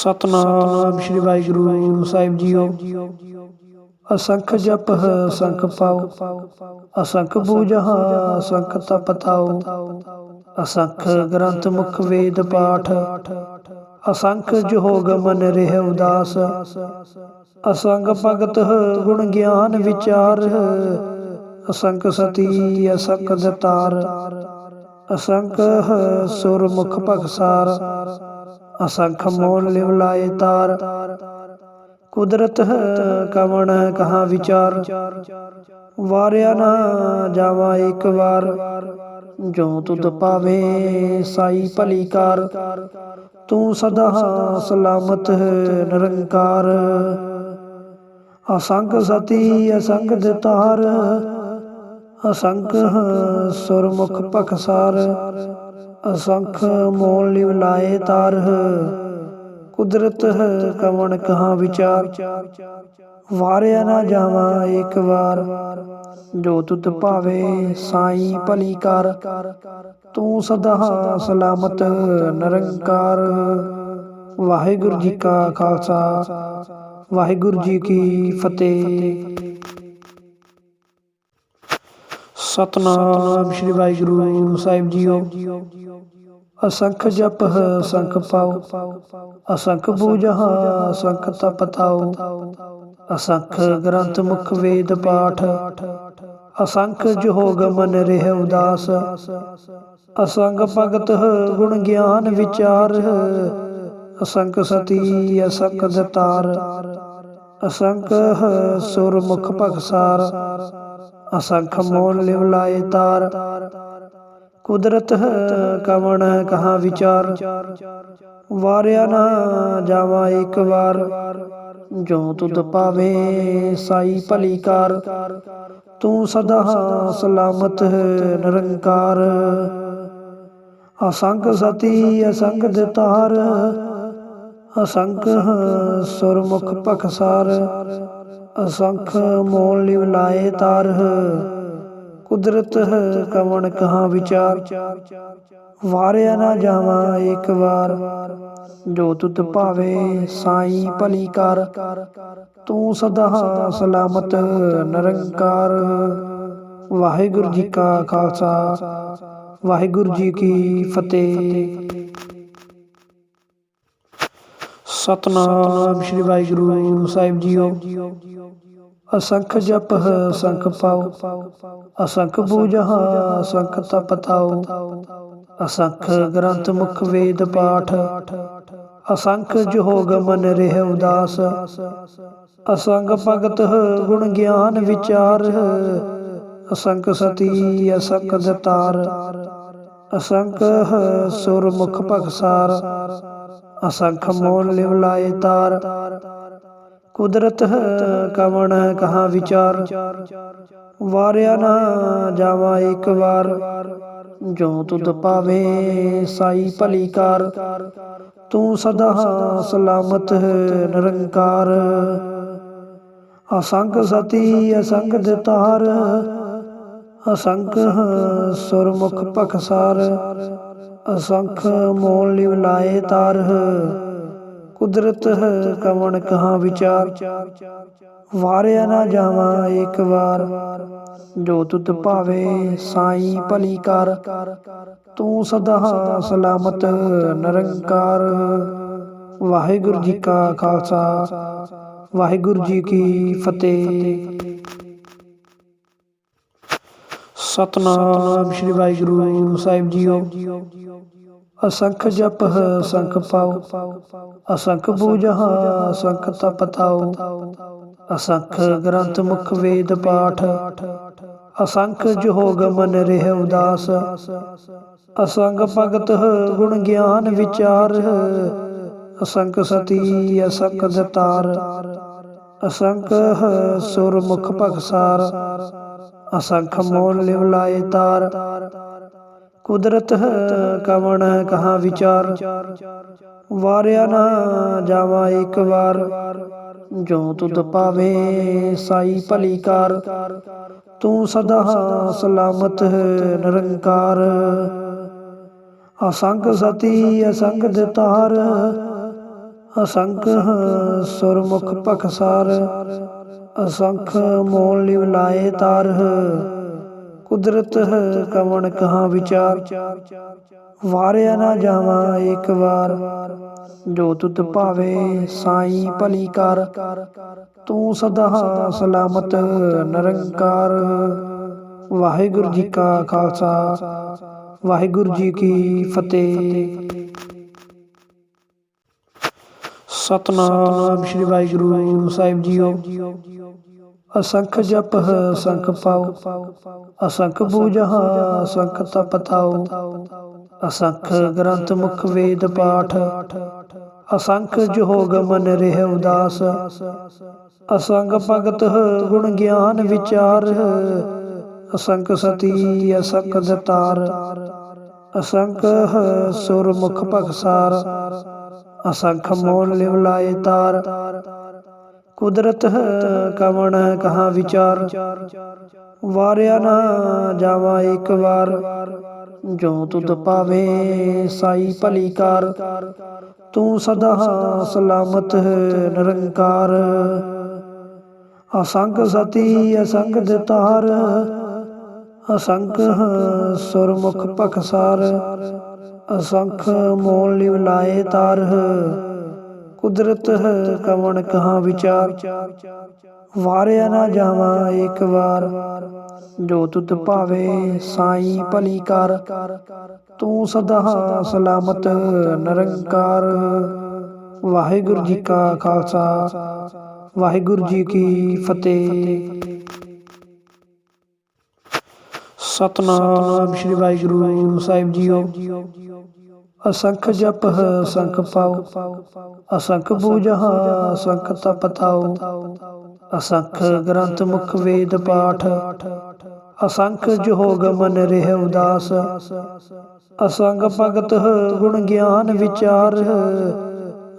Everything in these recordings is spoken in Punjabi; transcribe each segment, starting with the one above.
ਸਤਨਾਮ ਸ੍ਰੀ ਵਾਹਿਗੁਰੂ ਸਾਹਿਬ ਜੀਓ। ਅਸੰਖ ਜਪ ਅਸੰਖ ਪਾਉ ਅਸੰਖ ਬੂਝਾ ਅਸੰਖ ਤਪ ਤਾਉ ਅਸੰਖ ਗ੍ਰੰਥ ਮੁਖ ਵੇਦ ਪਾਠ। ਅਸੰਖ ਜੋਗ ਮਨ ਰਹਿ ਉਦਾਸ। ਅਸੰਗ ਭਗਤ ਗੁਣ ਗਿਆਨ ਵਿਚਾਰ। ਅਸੰਖ ਸਤੀ, ਅਸੰਖ ਦਤਾਰ। ਅਸੰਖ ਸੁਰ ਮੁਖ ਭਗਸਾਰ। ਅਸੰਖ ਮੋਲ ਲਿਵ ਲਾਏ ਤਾਰ। ਕੁਦਰਤ ਕਵਣ ਕਹਾ ਵਿਚਾਰ। ਵਾਰਿਆ ਨਾ ਜਾਵਾ ਇੱਕ ਵਾਰ। ਜੋ ਤੁਧ ਪਾਵੇ ਸਾਈ ਭਲੀ ਕਾਰ। ਤੂੰ ਸਦਾ ਸਲਾਮਤ ਨਿਰੰਕਾਰ। ਅਸੰਖ ਸਤੀ, ਅਸੰਖ ਦਤਾਰ। ਅਸੰਖ ਸੁਰਮੁਖ ਪਖਸਾਰ ਅਸੰਖ ਮੋਲ ਲਿਵ ਲਾਏ ਤਾਰ ਕੁਦਰਤ ਕਵਣ ਕਹਾ ਵਿਚਾਰ। ਵਾਰਿਆ ਨਾ ਜਾਵਾ ਇੱਕ ਵਾਰ, ਜੋ ਤੁਧ ਭਾਵੇ ਸਾਈ ਭਲੀ ਕਰ। ਤੂੰ ਸਦਾ ਸਲਾਮਤ, ਨਿਰੰਕਾਰ। ਵਾਹਿਗੁਰੂ ਜੀ ਕਾ ਖਾਲਸਾ, ਵਾਹਿਗੁਰੂ ਜੀ ਕੀ ਫਤਿਹ। ਸਤਨਾਮ ਸ੍ਰੀ ਵਾਹਿਗੁਰੂ ਸਾਹਿਬ ਜੀਓ। ਅਸੰਖ ਜਪ ਅਸੰਖ ਪਾਉ ਅਸੰਖ ਬੂਝਾ ਅਸੰਖ ਤਪ ਅਸੰਖ ਗ੍ਰੰਥ ਮੁਖ ਵੇਦ ਪਾਠ। ਅਸੰਖ ਜੋਗ ਮਨ ਰਹਿ ਉਦਾਸ। ਅਸੰਗ ਭਗਤ ਗੁਣ ਗਿਆਨ ਵਿਚਾਰ। ਅਸੰਖ ਸਤੀ, ਅਸੰਖ ਦਤਾਰ। ਅਸੰਖ ਸੁਰ ਮੁਖ ਭਗਸਾਰ ਅਸੰਖ ਮੋਲ ਲਿਵ ਲਾਏ ਤਾਰ। ਕੁਦਰਤ ਕਵਣ ਕਹਾ ਵਿਚਾਰ। ਵਾਰਿਆ ਨਾ ਜਾਵਾ ਇੱਕ ਵਾਰ। ਜੋ ਤੁਧ ਪਾਵੇ ਸਾਈ ਭਲੀ ਕਾਰ। ਤੂੰ ਸਦਾ ਸਲਾਮਤ ਨਿਰੰਕਾਰ। ਅਸੰਖ ਸਤੀ, ਅਸੰਖ ਦਤਾਰ। ਅਸੰਖ ਸੁਰਮੁਖ ਪਖਸਾਰ ਅਸੰਖ ਮੋਲ ਲਿਵ ਲਾਏ ਤਾਰ ਕੁਦਰਤ ਕਵਣ ਕਹਾ ਵਿਚਾਰ। ਵਾਰਿਆ ਨਾ ਜਾਵਾ ਇੱਕ ਵਾਰ। ਜੋ ਤੁਧ ਭਾਵੇ ਸਾਈ ਭਲੀ ਕਰ। ਤੂੰ ਸਦਾ ਸਲਾਮਤ ਨਿਰੰਕਾਰ। ਵਾਹਿਗੁਰੂ ਜੀ ਕਾ ਖਾਲਸਾ। ਵਾਹਿਗੁਰੂ ਜੀ ਕੀ ਫਤਿਹ। ਸਤਨਾਮ ਸ੍ਰੀ ਵਾਹਿਗੁਰੂ ਸਾਹਿਬ ਜੀਓ। ਅਸੰਖ ਜਪ ਅਸੰਖ ਪਾਉ ਅਸੰਖ ਬੂਝਾ ਅਸੰਖ ਤਪ ਅਸੰਖ ਗ੍ਰੰਥ ਮੁਖ ਵੇਦ ਪਾਠ। ਅਸੰਖ ਜੋਗ ਮਨ ਰਹਿ ਉਦਾਸ। ਅਸੰਗ ਭਗਤ ਗੁਣ ਗਿਆਨ ਵਿਚਾਰ। ਅਸੰਖ ਸਤੀ, ਅਸੰਖ ਦਤਾਰ। ਅਸੰਖ ਸੁਰ ਮੁਖ ਭਗਸਾਰ ਅਸੰਖ ਮੋਲ ਲਿਵ ਲਾਏ ਤਾਰ। ਕੁਦਰਤ ਕਵਣ ਕਹਾ ਵਿਚਾਰ। ਵਾਰਿਆ ਨਾ ਜਾਵਾ ਇੱਕ ਵਾਰ। ਜੋ ਤੁਧ ਪਾਵੇ ਸਾਈ ਭਲੀ ਕਾਰ। ਤੂੰ ਸਦਾ ਸਲਾਮਤ ਨਿਰੰਕਾਰ। ਅਸੰਖ ਸਤੀ, ਅਸੰਖ ਦਤਾਰ ਅਸੰਖ ਸੁਰਮੁਖ ਪਖਸਾਰ ਅਸੰਖ ਮੋਲ ਲਿਵ ਲਾਏ ਤਾਰ ਕੁਦਰਤ ਕਵਣ ਕਹਾ ਵਿਚਾਰ। ਵਾਰਿਆ ਨਾ ਜਾਵਾ ਇੱਕ ਵਾਰ। ਜੋ ਤੁਧ ਭਾਵੇ ਸਾਈ ਭਲੀ ਕਰ। ਤੂੰ ਸਦਾ ਸਲਾਮਤ ਨਿਰੰਕਾਰ। ਵਾਹਿਗੁਰੂ ਜੀ ਕਾ ਖਾਲਸਾ। ਵਾਹਿਗੁਰੂ ਜੀ ਕੀ ਫਤਿਹ। ਸਤਨਾਮ ਸ੍ਰੀ ਵਾਹਿਗੁਰੂ ਸਾਹਿਬ ਜੀਓ। ਅਸੰਖ ਜਪ ਅਸੰਖ ਪਾਉ ਅਸੰਖ ਬੂਝਾ ਅਸੰਖ ਤਪ ਅਸੰਖ ਗ੍ਰੰਥ ਮੁਖ ਵੇਦ ਪਾਠ। ਅਸੰਖ ਜੋਗ ਮਨ ਰਹਿ ਉਦਾਸ। ਅਸੰਗ ਭਗਤ ਗੁਣ ਗਿਆਨ ਵਿਚਾਰ। ਅਸੰਖ ਸਤੀ, ਅਸੰਖ ਦਤਾਰ। ਅਸੰਖ ਸੁਰ ਮੁਖ ਭਗਸਾਰ ਅਸੰਖ ਮੋਲ ਲਿਵ ਲਾਏ ਤਾਰ। ਕੁਦਰਤ ਕਵਣ ਕਹਾ ਵਿਚਾਰ। ਵਾਰਿਆ ਨਾ ਜਾਵਾ ਇੱਕ ਵਾਰ। ਜੋ ਤੁਧ ਪਾਵੇ ਸਾਈ ਭਲੀ ਕਾਰ। ਤੂੰ ਸਦਾ ਸਲਾਮਤ ਨਿਰੰਕਾਰ। ਅਸੰਖ ਸਤੀ, ਅਸੰਖ ਦਤਾਰ ਅਸੰਖ ਸੁਰਮੁਖ ਪਖਸਾਰ ਅਸੰਖ ਮੋਲ ਲਿਵ ਲਾਏ ਤਾਰ ਕੁਦਰਤ ਕਵਣ ਕਹਾ ਵਿਚਾਰ। ਵਾਰਿਆ ਨਾ ਜਾਵਾਂ ਏਕ ਵਾਰ, ਜੋ ਤੁਧ ਭਾਵੇ ਸਾਈ ਭਲੀ ਕਰ। ਤੂੰ ਸਦਾ ਸਲਾਮਤ ਨਿਰੰਕਾਰ। ਵਾਹਿਗੁਰੂ ਜੀ ਕਾ ਖਾਲਸਾ, ਵਾਹਿਗੁਰੂ ਜੀ ਕੀ ਫਤਿਹ। ਸਤਨਾਮ ਸ੍ਰੀ ਵਾਹਿਗੁਰੂ ਸਾਹਿਬ ਜੀਓ। ਅਸੰਖ ਜਪ ਅਸੰਖ ਪਾਉ ਅਸੰਖ ਬੂਝਾ ਅਸੰਖ ਤਪ ਤਾਉ ਅਸੰਖ ਗ੍ਰੰਥ ਮੁਖ ਵੇਦ ਪਾਠ। ਅਸੰਖ ਜੋਗ ਮਨ ਰਹਿ ਉਦਾਸ। ਅਸੰਗ ਭਗਤ ਗੁਣ ਗਿਆਨ ਵਿਚਾਰ। ਅਸੰਖ ਸਤੀ, ਅਸੰਖ ਦਤਾਰ। ਅਸੰਖ ਸੁਰ ਮੁਖ ਭਗਸਾਰ। ਅਸੰਖ ਮੋਲ ਲਿਵ ਲਾਏ ਤਾਰ। ਕੁਦਰਤ ਕਵਣ ਕਹਾ ਵਿਚਾਰ। ਵਾਰਿਆ ਨਾ ਜਾਵਾ ਇੱਕ ਵਾਰ। ਜੋ ਤੁਧ ਪਾਵੇ ਸਾਈ ਭਲੀ ਕਾਰ। ਤੂੰ ਸਦਾ ਸਲਾਮਤ ਨਿਰੰਕਾਰ। ਅਸੰਗ ਸਤੀ ਅਸੰਗ ਦਤਾਰ। ਅਸੰਖ ਸੁਰਮੁਖ ਪਖਸਾਰ ਅਸੰਖ ਮੋਲ ਲਿਵ ਲਾਏ ਤਾਰ, ਕੁਦਰਤ ਕਵਣ ਕਹਾ ਵਿਚਾਰ। ਵਾਰਿਆ ਨਾ ਜਾਵਾਂ ਏਕ ਵਾਰ, ਜੋ ਤੁਧ ਭਾਵੇ ਸਾਈ ਭਲੀ ਕਰ। ਤੂੰ ਸਦਾ ਸਲਾਮਤ, ਨਿਰੰਕਾਰ। ਵਾਹਿਗੁਰੂ ਜੀ ਕਾ ਖਾਲਸਾ, ਵਾਹਿਗੁਰੂ ਜੀ ਕੀ ਫਤਿਹ। ਸਤਨਾਮ ਸ੍ਰੀ ਵਾਹਿਗੁਰੂ ਸਾਹਿਬ ਜੀਓ। ਅਸੰਖ ਜਪ ਅਸੰਖ ਪਾਉ ਅਸੰਖ ਬੂਝਾ ਅਸੰਖ ਤਪ ਤਾਉ ਅਸੰਖ ਗ੍ਰੰਥ ਮੁਖ ਵੇਦ ਪਾਠ। ਅਸੰਖ ਜੋਗ ਮਨ ਰਹਿ ਉਦਾਸ। ਅਸੰਗ ਭਗਤ ਗੁਣ ਗਿਆਨ ਵਿਚਾਰ।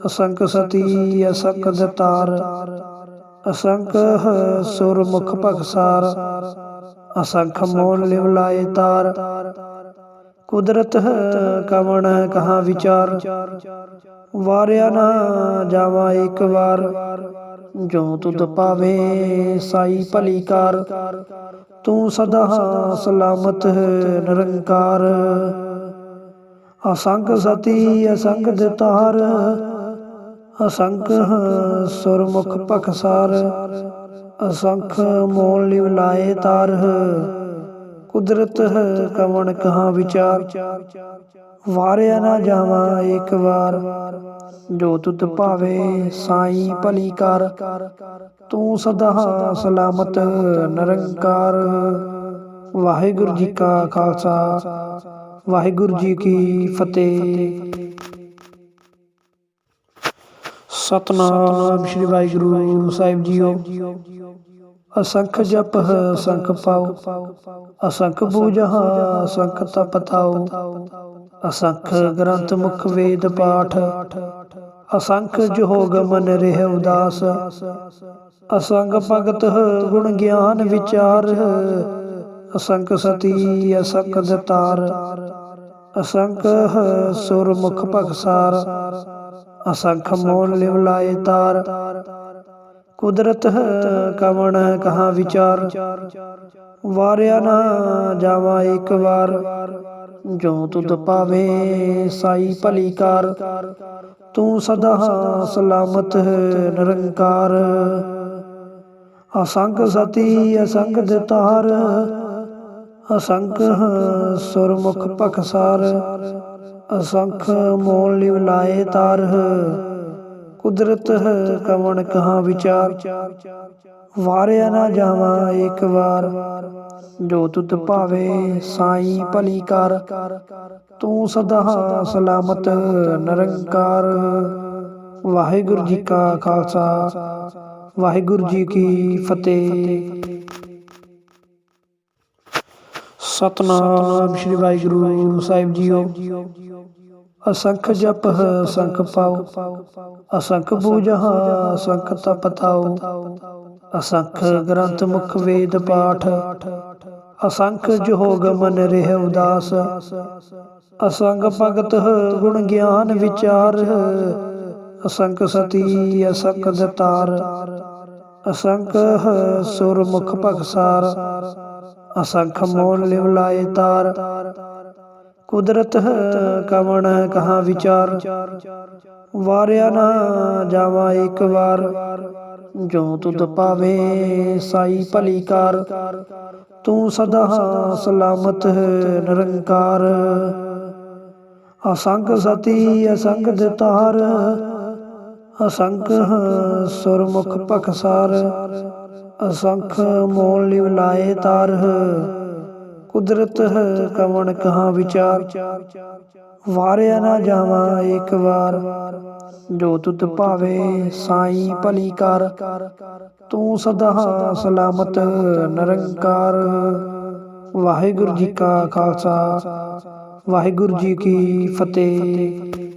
ਅਸੰਖ ਸਤੀ, ਅਸੰਖ ਦਤਾਰ। ਅਸੰਖ ਸੁਰ ਮੁਖ ਭਗਸਾਰ। ਅਸੰਖ ਮੋਲ ਲਿਵ ਲਾਏ ਤਾਰ। ਕੁਦਰਤ ਕਵਣ ਕਹਾ ਵਿਚਾਰ। ਵਾਰਿਆ ਨਾ ਜਾਵਾ ਇੱਕ ਵਾਰ। ਜੋ ਤੁਧ ਪਾਵੇ ਸਾਈ ਭਲੀ ਕਾਰ। ਤੂੰ ਸਦਾ ਸਲਾਮਤ ਨਿਰੰਕਾਰ। ਅਸੰਗ ਸਤੀ ਅਸੰਗ ਦਤਾਰ। ਅਸੰਖ ਸੁਰਮੁਖ ਪਖਸਾਰ ਅਸੰਖ ਮੋਲ ਲਿਵ ਲਾਏ ਤਾਰ, ਕੁਦਰਤ ਕਵਣ ਕਹਾ ਵਿਚਾਰ। ਵਾਰਿਆ ਨਾ ਜਾਵਾਂ ਏਕ ਵਾਰ, ਜੋ ਤੁਧ ਭਾਵੇ ਸਾਈ ਭਲੀ ਕਰ। ਤੂੰ ਸਦਾ ਸਲਾਮਤ, ਨਿਰੰਕਾਰ। ਵਾਹਿਗੁਰੂ ਜੀ ਕਾ ਖਾਲਸਾ, ਵਾਹਿਗੁਰੂ ਜੀ ਕੀ ਫਤਿਹ। ਸਤਨਾਮ ਸ੍ਰੀ ਵਾਹਿਗੁਰੂ ਸਾਹਿਬ ਜੀਓ। ਅਸੰਖ ਜਪ ਅਸੰਖ ਪਾਉ ਅਸੰਖ ਬੂਝਾ ਅਸੰਖ ਤਪ ਤਾਉ ਅਸੰਖ ਗ੍ਰੰਥ ਮੁਖ ਵੇਦ ਪਾਠ। ਅਸੰਖ ਜੋਗ ਮਨ ਰਹਿ ਉਦਾਸ। ਅਸੰਗ ਭਗਤ ਗੁਣ ਗਿਆਨ ਵਿਚਾਰ। ਅਸੰਖ ਸਤੀ, ਅਸੰਖ ਦਤਾਰ। ਅਸੰਖ ਸੁਰ ਮੁਖ ਭਗਸਾਰ। ਅਸੰਖ ਮੋਲ ਲਿਵ ਲਾਏ ਤਾਰ। ਕੁਦਰਤ ਕਵਣ ਕਹਾ ਵਿਚਾਰ। ਵਾਰਿਆ ਨਾ ਜਾਵਾ ਇੱਕ ਵਾਰ। ਜੋ ਤੁਧ ਪਾਵੇ ਸਾਈ ਭਲੀ ਕਾਰ। ਤੂੰ ਸਦਾ ਸਲਾਮਤ ਨਿਰੰਕਾਰ। ਅਸੰਖ ਸਤੀ ਅਸੰਗ ਦਤਾਰ। ਅਸੰਖ ਸੁਰਮੁਖ ਪਖਸਾਰ ਅਸੰਖ ਮੋਲ ਲਿਵ ਲਾਏ ਤਾਰ, ਕੁਦਰਤ ਕਵਣ ਕਹਾ ਵਿਚਾਰ। ਵਾਰਿਆ ਨਾ ਜਾਵਾਂ ਏਕ ਵਾਰ, ਜੋ ਤੁਧ ਭਾਵੇ ਸਾਈ ਭਲੀ ਕਰ। ਤੂੰ ਸਦਾ ਸਲਾਮਤ, ਨਿਰੰਕਾਰ। ਵਾਹਿਗੁਰੂ ਜੀ ਕਾ ਖਾਲਸਾ, ਵਾਹਿਗੁਰੂ ਜੀ ਕੀ ਫਤਿਹ। ਸਤਨਾਮ ਸ੍ਰੀ ਵਾਹਿਗੁਰੂ ਸਾਹਿਬ ਜੀਓ। ਅਸੰਖ ਜਪ ਅਸੰਖ ਪਾਉ ਅਸੰਖ ਬੂਝਾ ਅਸੰਖ ਤਪ ਤਾਉ ਅਸੰਖ ਗ੍ਰੰਥ ਮੁਖ ਵੇਦ ਪਾਠ। ਅਸੰਖ ਜੋਗ ਮਨ ਰਹਿ ਉਦਾਸ। ਅਸੰਗ ਭਗਤ ਗੁਣ ਗਿਆਨ ਵਿਚਾਰ। ਅਸੰਖ ਸਤੀ, ਅਸੰਖ ਦਤਾਰ। ਅਸੰਖ ਸੁਰ ਮੁਖ ਭਗਸਾਰ। ਅਸੰਖ ਮੋਲ ਲਿਵ ਲਾਏ ਤਾਰ। ਕੁਦਰਤ ਕਵਣ ਕਹਾ ਵਿਚਾਰ। ਵਾਰਿਆ ਨਾ ਜਾਵਾ ਇੱਕ ਵਾਰ। ਜੋ ਤੁਧ ਪਾਵੇ ਸਾਈ ਭਲੀ ਕਾਰ। ਤੂੰ ਸਦਾ ਸਲਾਮਤ ਨਿਰੰਕਾਰ। ਅਸੰਖ ਸਤੀ ਅਸੰਗ ਦਤਾਰ। ਅਸੰਖ ਸੁਰਮੁਖ ਭਖਸਾਰ। ਅਸੰਖ ਮੋਲ ਲਿਵ ਲਾਏ ਤਾਰ, ਕੁਦਰਤ ਕਵਣ ਕਹਾ ਵਿਚਾਰ। ਵਾਰਿਆ ਨਾ ਜਾਵਾਂ ਇੱਕ ਵਾਰ, ਜੋ ਤੁਧ ਭਾਵੇ ਸਾਈ ਭਲੀ ਕਰ। ਤੂੰ ਸਦਾ ਸਲਾਮਤ, ਨਿਰੰਕਾਰ। ਵਾਹਿਗੁਰੂ ਜੀ ਕਾ ਖਾਲਸਾ, ਵਾਹਿਗੁਰੂ ਜੀ ਕੀ ਫਤਿਹ।